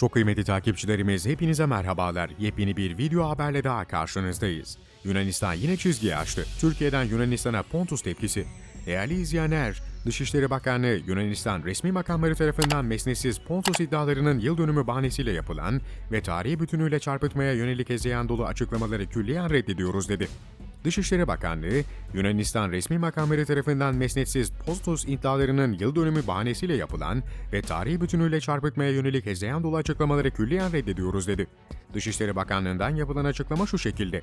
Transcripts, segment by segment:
Çok kıymetli takipçilerimiz hepinize merhabalar. Yepyeni bir video haberle daha karşınızdayız. Yunanistan yine çizgiyi aştı. Türkiye'den Yunanistan'a Pontus tepkisi. Değerli izleyenler, Dışişleri Bakanlığı Yunanistan resmi makamları tarafından mesnetsiz Pontus iddialarının yıl dönümü bahanesiyle yapılan ve tarihi bütünüyle çarpıtmaya yönelik hezeyan dolu açıklamaları külliyen reddediyoruz dedi. Dışişleri Bakanlığı, Yunanistan resmi makamları tarafından mesnetsiz Pontus iddialarının yıl dönümü bahanesiyle yapılan ve tarihi bütünüyle çarpıtmaya yönelik hezeyan dolu açıklamaları külliyen reddediyoruz dedi. Dışişleri Bakanlığı'ndan yapılan açıklama şu şekilde.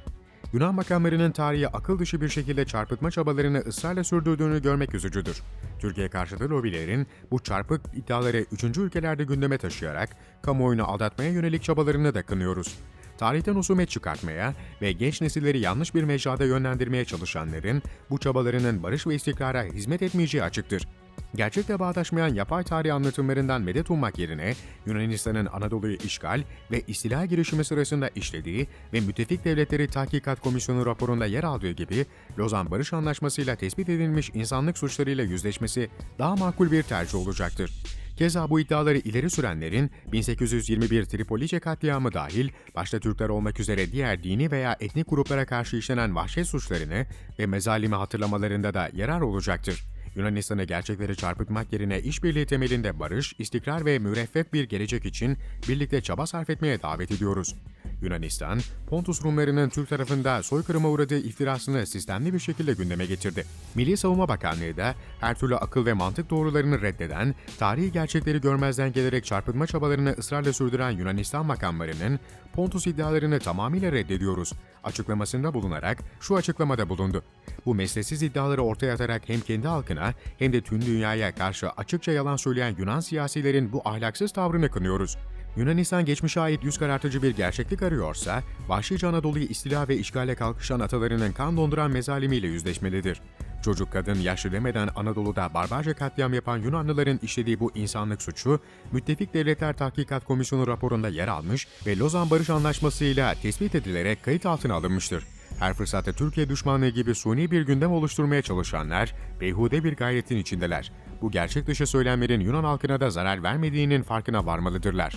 Yunan makamlarının tarihi akıl dışı bir şekilde çarpıtma çabalarını ısrarla sürdürdüğünü görmek üzücüdür. Türkiye karşıtı lobilerin bu çarpık iddiaları üçüncü ülkelerde gündeme taşıyarak kamuoyunu aldatmaya yönelik çabalarını da kınıyoruz tarihten husumet çıkartmaya ve genç nesilleri yanlış bir mecrada yönlendirmeye çalışanların bu çabalarının barış ve istikrara hizmet etmeyeceği açıktır. Gerçekle bağdaşmayan yapay tarih anlatımlarından medet ummak yerine Yunanistan'ın Anadolu'yu işgal ve istila girişimi sırasında işlediği ve Müttefik Devletleri Tahkikat Komisyonu raporunda yer aldığı gibi Lozan Barış Anlaşması'yla tespit edilmiş insanlık suçlarıyla yüzleşmesi daha makul bir tercih olacaktır. Keza bu iddiaları ileri sürenlerin 1821 Tripolice katliamı dahil başta Türkler olmak üzere diğer dini veya etnik gruplara karşı işlenen vahşet suçlarını ve mezalimi hatırlamalarında da yarar olacaktır. Yunanistan'ı gerçekleri çarpıtmak yerine işbirliği temelinde barış, istikrar ve müreffeh bir gelecek için birlikte çaba sarf etmeye davet ediyoruz. Yunanistan, Pontus Rumlarının Türk tarafında soykırıma uğradığı iftirasını sistemli bir şekilde gündeme getirdi. Milli Savunma Bakanlığı da her türlü akıl ve mantık doğrularını reddeden, tarihi gerçekleri görmezden gelerek çarpıtma çabalarını ısrarla sürdüren Yunanistan makamlarının Pontus iddialarını tamamıyla reddediyoruz açıklamasında bulunarak şu açıklamada bulundu. Bu mesleksiz iddiaları ortaya atarak hem kendi halkına hem de tüm dünyaya karşı açıkça yalan söyleyen Yunan siyasilerin bu ahlaksız tavrını kınıyoruz. Yunanistan geçmişe ait yüz karartıcı bir gerçeklik arıyorsa, vahşice Anadolu'yu istila ve işgale kalkışan atalarının kan donduran mezalimiyle yüzleşmelidir. Çocuk, kadın, yaşlı demeden Anadolu'da barbarca katliam yapan Yunanlıların işlediği bu insanlık suçu, Müttefik Devletler Tahkikat Komisyonu raporunda yer almış ve Lozan Barış Anlaşması ile tespit edilerek kayıt altına alınmıştır. Her fırsatta Türkiye düşmanlığı gibi suni bir gündem oluşturmaya çalışanlar, beyhude bir gayretin içindeler. Bu gerçek dışı söylemlerin Yunan halkına da zarar vermediğinin farkına varmalıdırlar.